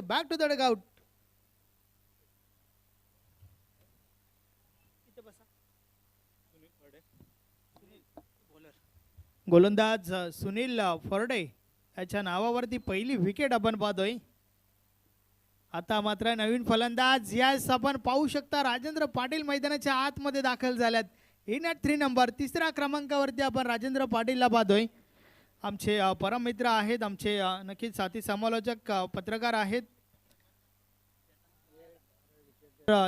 Back to the dugout गोलंदाज सुनील फरडे याच्या नावावरती पहिली विकेट आपण पाहतोय. आता मात्र नवीन फलंदाज यास आपण पाहू शकता. राजेंद्र पाटील मैदानाच्या आतमध्ये दाखल झाल्यात. इन ॲट थ्री नंबर तिसऱ्या क्रमांकावरती आपण राजेंद्र पाटीलला पाहतोय. आमचे अ, परम मित्र आहेत आमचे नक्कीच साथी समालोचक पत्रकार आहेत.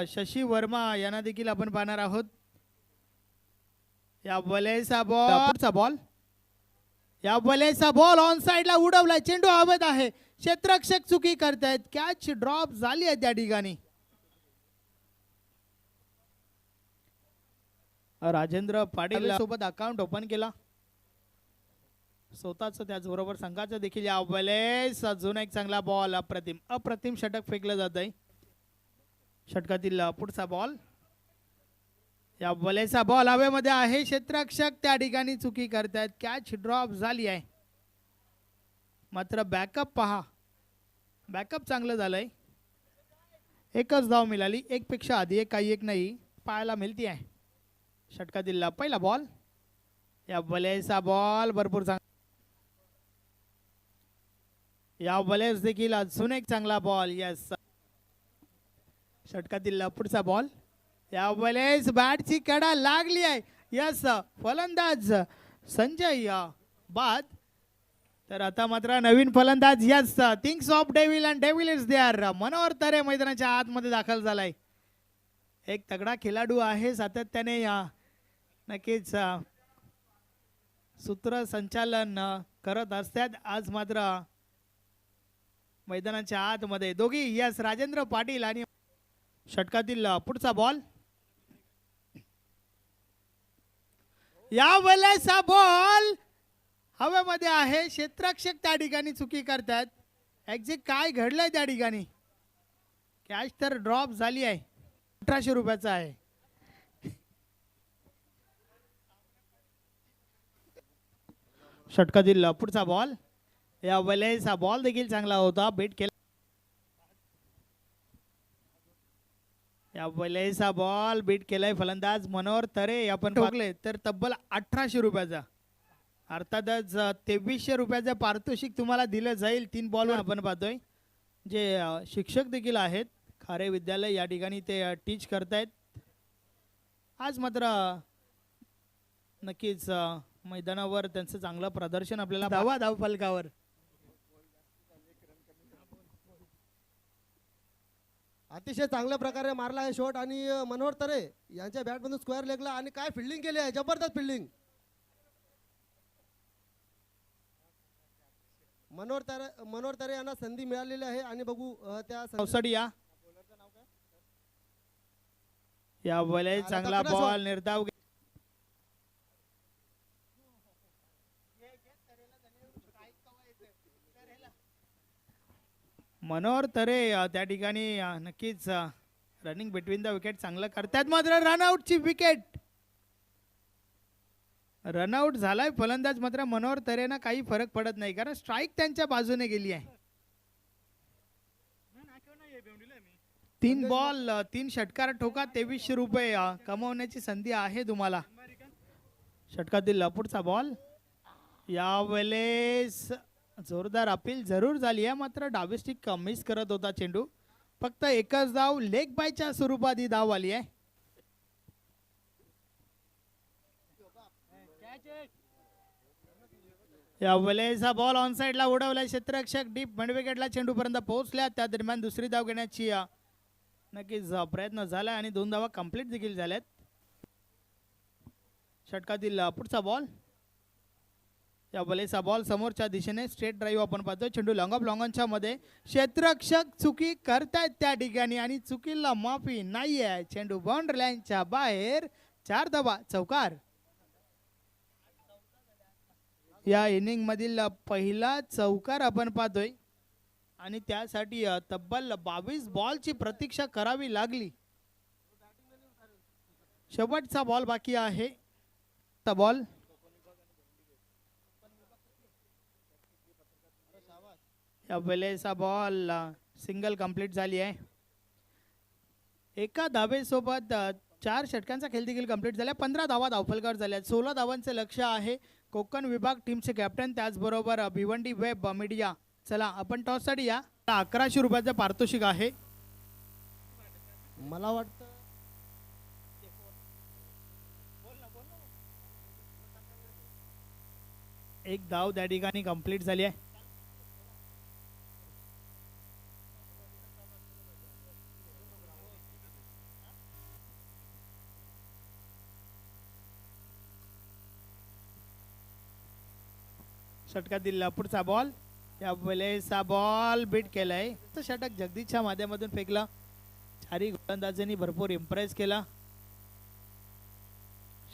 शशी वर्मा यांना देखील आपण पाहणार आहोत. या बलेचा बॉल या बलेचा बॉल ऑन साइडला उडवलाय. चेंडू हवेत आहे. क्षेत्ररक्षक चुकी करतायत. कॅच ड्रॉप झाली आहे त्या ठिकाणी. राजेंद्र पाटील सोबत अकाउंट ओपन केला. स्वतःच त्याचबरोबर संघाचं देखील या बलेस अजून एक चांगला बॉल अप्रतिम. अप्रतिम षटक फेकलं जात आहे. षटकातील पुढचा बॉल या बलेचा बॉल हवेमध्ये आहे. क्षेत्ररक्षक त्या ठिकाणी चुकी करतायत. कॅच ड्रॉप झाली आहे. मात्र बॅकअप पहा. बॅकअप चांगलं झालंय. एकच धाव मिळाली. एकपेक्षा आधी एक काही एक नाही. पाहायला मिळती आहे षटकातील पहिला बॉल या बलेचा बॉल भरपूर चांग या बलेस देखील अजून एक चांगला बॉल यस षटकातील पुढचा बॉल या वेळेस बॅटची कडा लागली आहे. यस फलंदाज संजय बाद. तर आता मात्र नवीन फलंदाज yes things of devil and devil is there Manohar Tare मैदानाच्या आतमध्ये दाखल झालाय. एक तगडा खेळाडू आहे सातत्याने या नक्कीच अ, सूत्रसंचालन करत असतात. आज मात्र मैदानाच्या आतमध्ये. दोघी यस राजेंद्र पाटील आणि षटकातील पुढचा बॉल या वेळेचा बॉल हवेमध्ये आहे. क्षेत्रक्षक त्या ठिकाणी चुकी करतात. एक्झॅक्ट काय घडलंय त्या ठिकाणी? कॅश तर ड्रॉप झाली आहे. अठराशे रुपयाचा आहे. षटकातील पुढचा बॉल या वेळेचा बॉल देखील चांगला होता. बेट केला. या वेळेचा बॉल बीट केलाय फलंदाज मनोहर तरे. आपण ठोकले तर तब्बल अठराशे रुपयाचा. अर्थातच तेवीसशे रुपयाचं पारितोषिक तुम्हाला दिलं जाईल. तीन बॉलवर आपण पाहतोय. जे शिक्षक देखील आहेत खारे विद्यालय या ठिकाणी ते टीच करतायत. आज मात्र नक्कीच मैदानावर त्यांचं चांगलं प्रदर्शन आपल्याला धावा धाव फलकावर अतिशय चांगल्या प्रकारे मारला आहे शॉट आणि मनोहर तरे यांच्या बॅटमधून स्क्वेअर लेगला आणि काय फिल्डिंग केली आहे? जबरदस्त फिल्डिंग मनोहर तरे मनोहर तरे यांना संधी मिळालेली आहे आणि बघू त्या संधी- या. आला चांगला बॉल. निर्धाव मनोहर तरे त्या ठिकाणी नक्कीच रनिंग बिटवीन द विकेट चांगलं करतात. मात्र रनआउटची विकेट रनआउट झालाय फलंदाज मात्र मनोहर तरेना काही फरक पडत नाही. कारण स्ट्राईक त्यांच्या बाजूने गेली आहे. तीन बॉल तीन षटकार ठोका तेवीसशे रुपये कमवण्याची संधी आहे तुम्हाला. षटकातील पुढचा बॉल यावेळेस जोरदार अपील जरूर झाली आहे. मात्र डावी स्टिक कमीच करत होता चेंडू. फक्त एकच धाव लेग बायच्या स्वरूपात ही धाव आली आहे. या वेळेचा बॉल ऑन साईडला उडवलाय क्षेत्ररक्षक डीप विकेटला चेंडूपर्यंत पोहोचल्या. त्या दरम्यान दुसरी धाव घेण्याची नक्कीच प्रयत्न झाला आणि दोन धावा कंप्लीट देखील झाल्यात. षटकातील पुढचा बॉल या बलेचा बॉल समोरच्या दिशेने स्ट्रेट ड्राईव्ह आपण पाहतो चेंडू लॉंग ऑफ लॉंगॉनच्या मध्ये क्षेत्रक्षक चुकी करतायत त्या ठिकाणी आणि चुकीला माफी नाही आहे चेंडू बाउंड्री लाईनच्या बाहेर चार धावा चौकार. या इनिंग मधील पहिला चौकार आपण पाहतोय. आणि त्यासाठी तब्बल बावीस बॉलची प्रतीक्षा करावी लागली. शेवटचा बॉल बाकी आहे. बॉल वेळेचा बॉल सिंगल कंप्लीट झाली आहे. एका धावेसोबत चार षटकांचा खेळ देखील कंप्लीट झाला पंधरा धावा धावफलकार झाल्या सोळा धावांचं लक्ष आहे कोकण विभाग टीमचे कॅप्टन त्याचबरोबर भिवंडी वेब मीडिया चला आपण टॉससाठी या. अकराशे रुपयाचं पारितोषिक आहे. मला वाटतं एक धाव त्या ठिकाणी कंप्लीट झाली आहे. षटकातील पुढचा बॉल या वेळेचा बॉल बीट केलाय. तर षटक जगदीशच्या माध्यमातून फेकला. चारी गोलंदाजांनी भरपूर इम्प्रेस केला.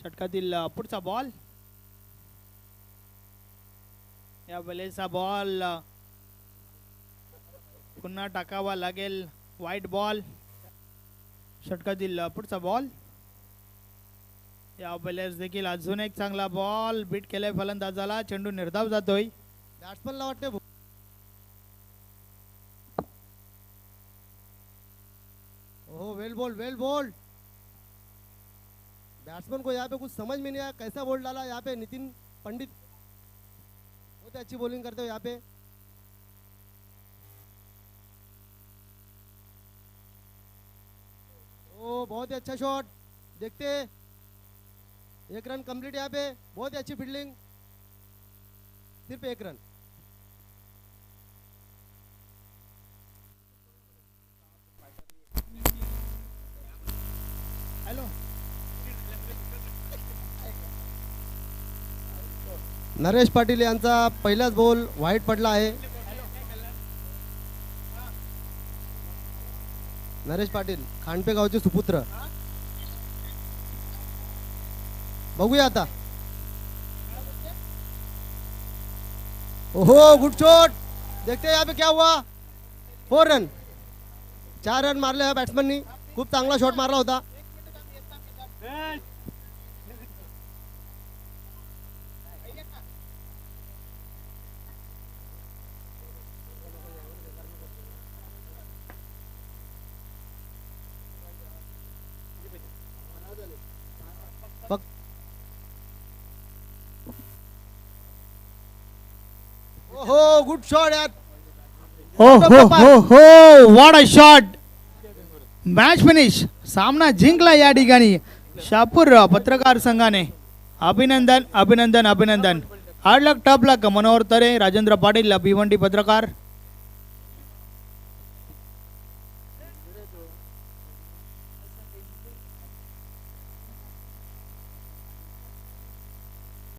षटकातील पुढचा बॉल या वेळेचा बॉल पुन्हा टाकावा लागेल. वाईट बॉल षटकातील पुढचा बॉल या वेळेस देखील अजून एक चांगला बॉल बीट केलाय फलंदाजाला. चेंडू निर्धाव जातोय. बॅट्समनला वाटते हो well ball well ball batsman को यहाँ पे कुछ समझ में नहीं आया कैसा बॉल डाला. यहाँ पे नितिन पंडित बहुत अच्छी बॉलिंग करते हो यहाँ पे. ओ बहुत ही अच्छा शॉट देखते एक रन कंप्लीट यहाँ पे बहुत ही अच्छी फील्डिंग सिर्फ एक रन। हॅलो नरेश पाटील यांचा पहिलाच बॉल वाईट पडला आहे. नरेश पाटील खांडपे गावचे सुपुत्र. बघूया आता. ओहो गुड शॉट देखते यहाँ पे क्या हुआ? फोर रन चार रन मारले ह्या बॅट्समननी खूप चांगला शॉट मारला होता. ओहो गुड शॉट यार हो हो हो हो what a shot match finish सामना जिंकला या ठिकाणी. शापूर पत्रकार संघाने. अभिनंदन अभिनंदन अभिनंदन. Hard luck top luck Manohar Tare Rajendra Patil Bhiwandi पत्रकार.